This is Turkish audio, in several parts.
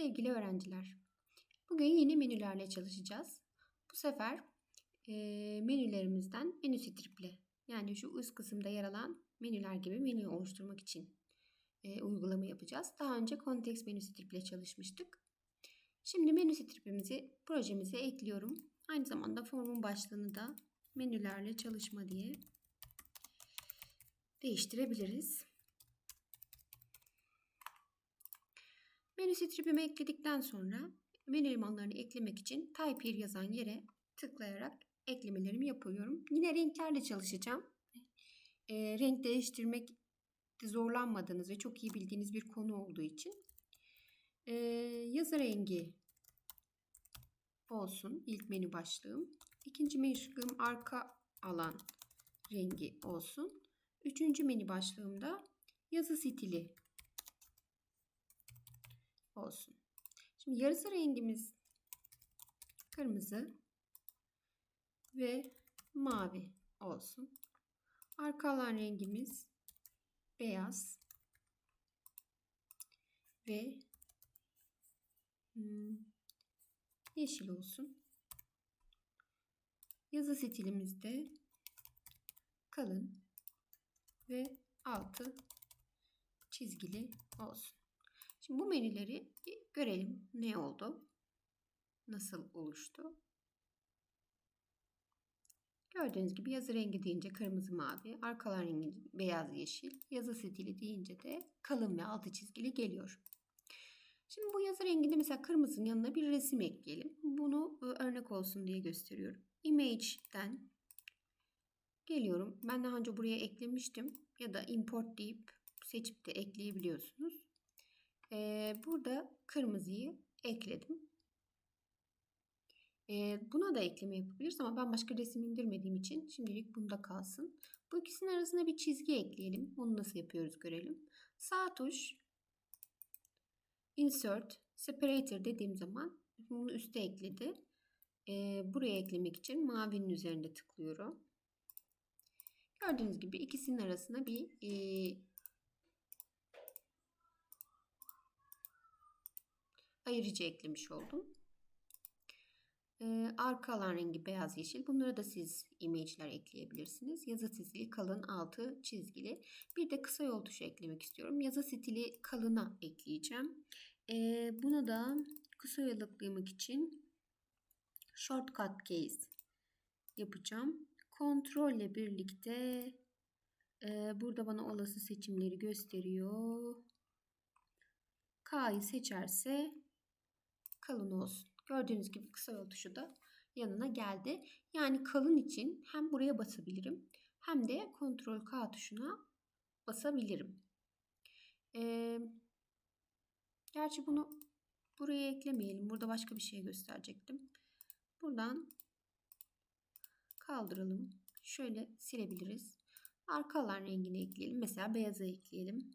Sevgili öğrenciler, bugün yeni menülerle çalışacağız. Bu sefer e, menülerimizden menü stripli yani şu üst kısımda yer alan menüler gibi menü oluşturmak için e, uygulama yapacağız. Daha önce konteks menü striple çalışmıştık. Şimdi menü stripimizi projemize ekliyorum. Aynı zamanda formun başlığını da menülerle çalışma diye değiştirebiliriz. Menü stripimi ekledikten sonra menü elemanlarını eklemek için Type Here yazan yere tıklayarak eklemelerimi yapıyorum. Yine renklerle çalışacağım. E, renk değiştirmek zorlanmadığınız ve çok iyi bildiğiniz bir konu olduğu için e, yazı rengi olsun ilk menü başlığım. İkinci menü arka alan rengi olsun. Üçüncü menü başlığımda yazı stili olsun. Şimdi yarısı rengimiz kırmızı ve mavi olsun. Arka alan rengimiz beyaz ve hmm, yeşil olsun. Yazı stilimizde kalın ve altı çizgili olsun. Şimdi bu menüleri görelim. Ne oldu? Nasıl oluştu? Gördüğünüz gibi yazı rengi deyince kırmızı mavi, arkalar rengi beyaz yeşil, yazı stili deyince de kalın ve altı çizgili geliyor. Şimdi bu yazı renginde mesela kırmızının yanına bir resim ekleyelim. Bunu örnek olsun diye gösteriyorum. Image'den geliyorum. Ben daha önce buraya eklemiştim ya da import deyip seçip de ekleyebiliyorsunuz. Ee, burada kırmızıyı ekledim. Ee, buna da ekleme yapabiliriz ama ben başka resim indirmediğim için şimdilik bunda kalsın. Bu ikisinin arasına bir çizgi ekleyelim. Onu nasıl yapıyoruz görelim. Sağ tuş Insert Separator dediğim zaman bunu üste ekledi. Ee, buraya eklemek için mavinin üzerinde tıklıyorum. Gördüğünüz gibi ikisinin arasına bir e, ayırıcı eklemiş oldum. Ee, arka alan rengi beyaz yeşil. Bunlara da siz image'ler ekleyebilirsiniz. Yazı çizgili kalın altı çizgili. Bir de kısa yol tuşu eklemek istiyorum. Yazı stili kalına ekleyeceğim. Ee, buna da kısa yol eklemek için shortcut case yapacağım. Kontrol ile birlikte e, burada bana olası seçimleri gösteriyor. K'yı seçerse kalın olsun. Gördüğünüz gibi kısa yol tuşu da yanına geldi. Yani kalın için hem buraya basabilirim hem de kontrol K tuşuna basabilirim. Ee, gerçi bunu buraya eklemeyelim. Burada başka bir şey gösterecektim. Buradan kaldıralım. Şöyle silebiliriz. Arka alan rengini ekleyelim. Mesela beyazı ekleyelim.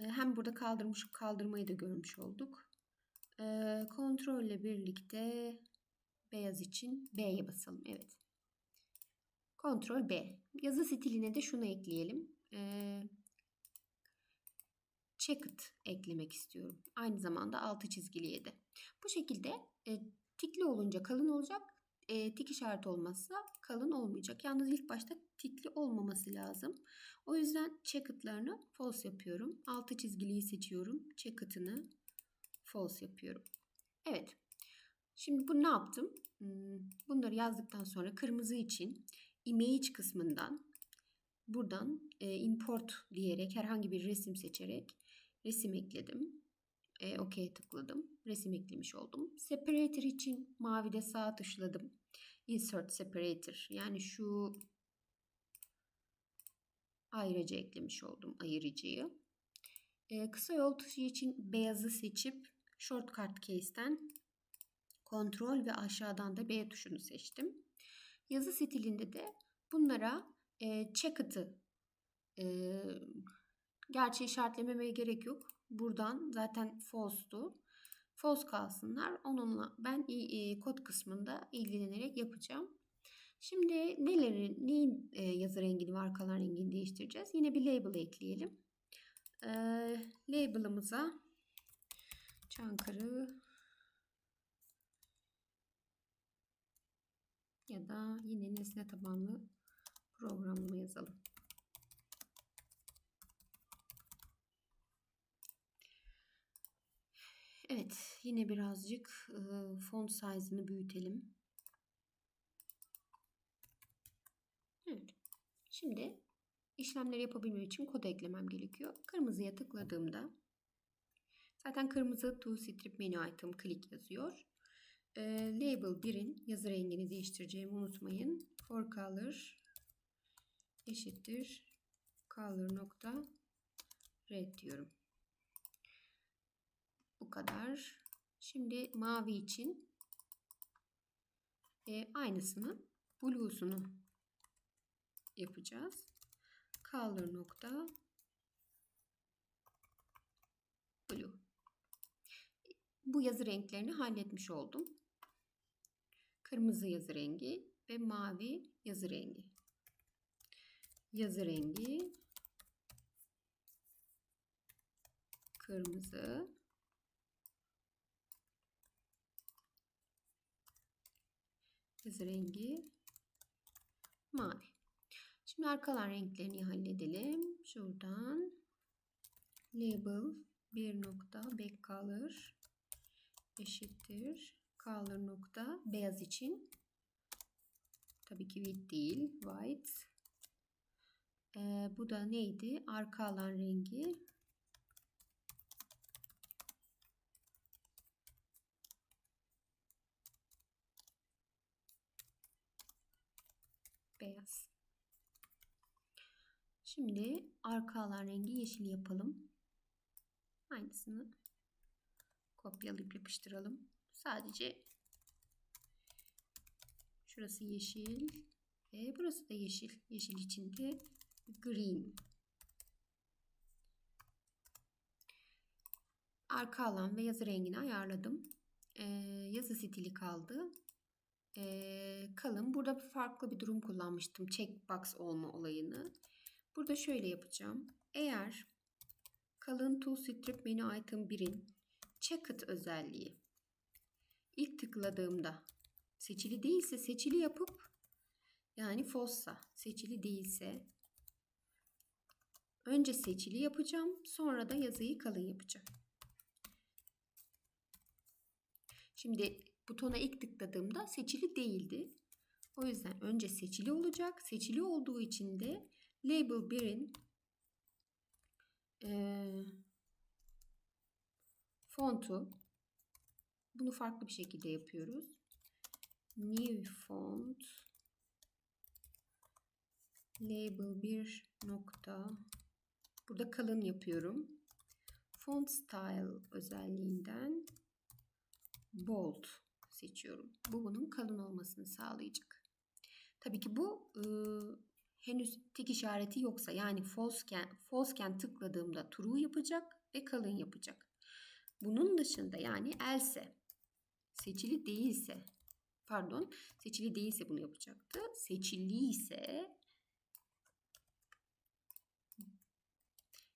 Hem burada kaldırmış kaldırmayı da görmüş olduk. Ee, kontrolle birlikte beyaz için B'ye basalım. Evet. Kontrol B. Yazı stiline de şunu ekleyelim. Ee, checked eklemek istiyorum. Aynı zamanda altı çizgiliye de. Bu şekilde e, tikli olunca kalın olacak. E, tik işareti olmazsa kalın olmayacak. Yalnız ilk başta tikli olmaması lazım. O yüzden checked'larını false yapıyorum. Altı çizgiliyi seçiyorum. Checked'ını false yapıyorum. Evet. Şimdi bu ne yaptım? Hmm, bunları yazdıktan sonra kırmızı için image kısmından buradan e, import diyerek herhangi bir resim seçerek resim ekledim. E, OK tıkladım. Resim eklemiş oldum. Separator için mavide sağ tuşladım. Insert separator yani şu ayrıcı eklemiş oldum ayırıcıyı. E, kısa yol tuşu için beyazı seçip Shortcut Case'ten kontrol ve aşağıdan da B tuşunu seçtim. Yazı stilinde de bunlara e, checked'ı e, gerçi işaretlememeye gerek yok. Buradan zaten false'tu. False kalsınlar. Onunla ben e, kod kısmında ilgilenerek yapacağım. Şimdi neleri, neyin e, yazı rengini ve arkalar rengini değiştireceğiz? Yine bir label ekleyelim. E, label'ımıza Çankırı ya da yine nesne tabanlı programlama yazalım. Evet, yine birazcık e, font size'ını büyütelim. Evet. Şimdi işlemleri yapabilmem için kod eklemem gerekiyor. Kırmızıya tıkladığımda zaten kırmızı to strip menu item click yazıyor. E, label 1'in yazı rengini değiştireceğimi unutmayın. For color eşittir color nokta red diyorum. Bu kadar. Şimdi mavi için e, aynısını blue'sunu yapacağız. Color nokta blue. Bu yazı renklerini halletmiş oldum. Kırmızı yazı rengi ve mavi yazı rengi. Yazı rengi kırmızı yazı rengi mavi. Şimdi arkalar renklerini halledelim. Şuradan label bir nokta back color eşittir. Color nokta. Beyaz için. Tabii ki white değil. White. Ee, bu da neydi? Arka alan rengi. Beyaz. Şimdi arka alan rengi yeşil yapalım. Aynısını kopyalayıp yapıştıralım. Sadece şurası yeşil ve burası da yeşil. Yeşil içinde green. Arka alan ve yazı rengini ayarladım. Ee, yazı stili kaldı. Ee, kalın. Burada farklı bir durum kullanmıştım. Checkbox olma olayını. Burada şöyle yapacağım. Eğer kalın tool strip menü item 1'in checked özelliği ilk tıkladığımda seçili değilse seçili yapıp yani false'sa seçili değilse önce seçili yapacağım sonra da yazıyı kalın yapacağım. Şimdi butona ilk tıkladığımda seçili değildi. O yüzden önce seçili olacak. Seçili olduğu için de label 1'in e, fontu bunu farklı bir şekilde yapıyoruz. New font label 1 nokta burada kalın yapıyorum. Font style özelliğinden bold seçiyorum. Bu bunun kalın olmasını sağlayacak. Tabii ki bu ıı, henüz tik işareti yoksa yani false'ken, false'ken tıkladığımda true yapacak ve kalın yapacak. Bunun dışında yani else seçili değilse pardon seçili değilse bunu yapacaktı. Seçili ise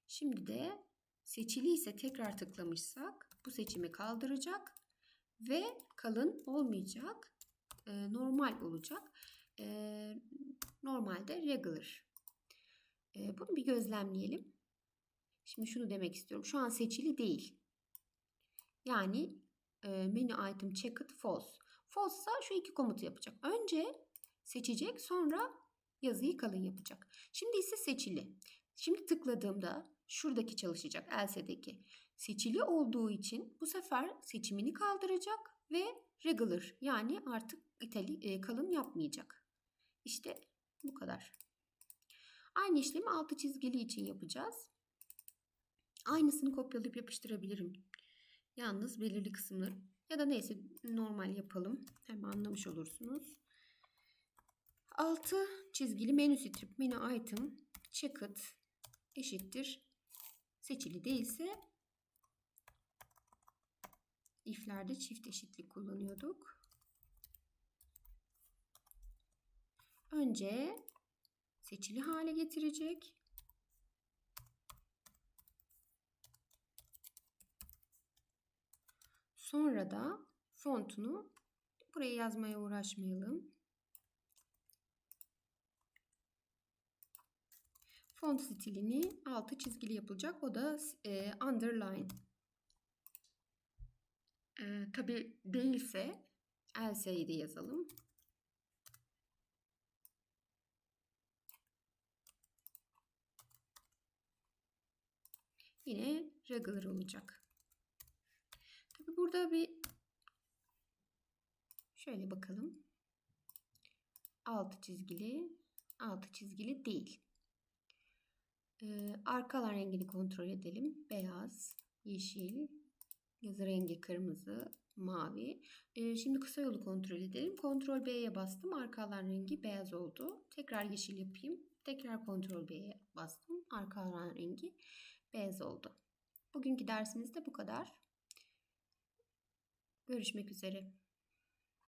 şimdi de seçili ise tekrar tıklamışsak bu seçimi kaldıracak ve kalın olmayacak normal olacak e, normalde regular. E, bunu bir gözlemleyelim. Şimdi şunu demek istiyorum. Şu an seçili değil. Yani e, menü item checked false. False şu iki komutu yapacak. Önce seçecek sonra yazıyı kalın yapacak. Şimdi ise seçili. Şimdi tıkladığımda şuradaki çalışacak else'deki. Seçili olduğu için bu sefer seçimini kaldıracak ve regular yani artık itali, e, kalın yapmayacak. İşte bu kadar. Aynı işlemi altı çizgili için yapacağız. Aynısını kopyalayıp yapıştırabilirim. Yalnız belirli kısımları ya da neyse normal yapalım. Hem anlamış olursunuz. Altı çizgili menü strip menü item checked eşittir. Seçili değilse iflerde çift eşitlik kullanıyorduk. Önce seçili hale getirecek. Sonra da fontunu buraya yazmaya uğraşmayalım. Font stilini altı çizgili yapılacak. O da e, underline. E, Tabi değilse else'yi de yazalım. Yine regular olacak. Burada bir şöyle bakalım. Altı çizgili, altı çizgili değil. Ee, arka alan rengini kontrol edelim. Beyaz, yeşil, yazı rengi kırmızı, mavi. Ee, şimdi kısa yolu kontrol edelim. Kontrol B'ye bastım. Arka alan rengi beyaz oldu. Tekrar yeşil yapayım. Tekrar kontrol B'ye bastım. Arka alan rengi beyaz oldu. Bugünkü dersimiz de bu kadar. Görüşmek üzere.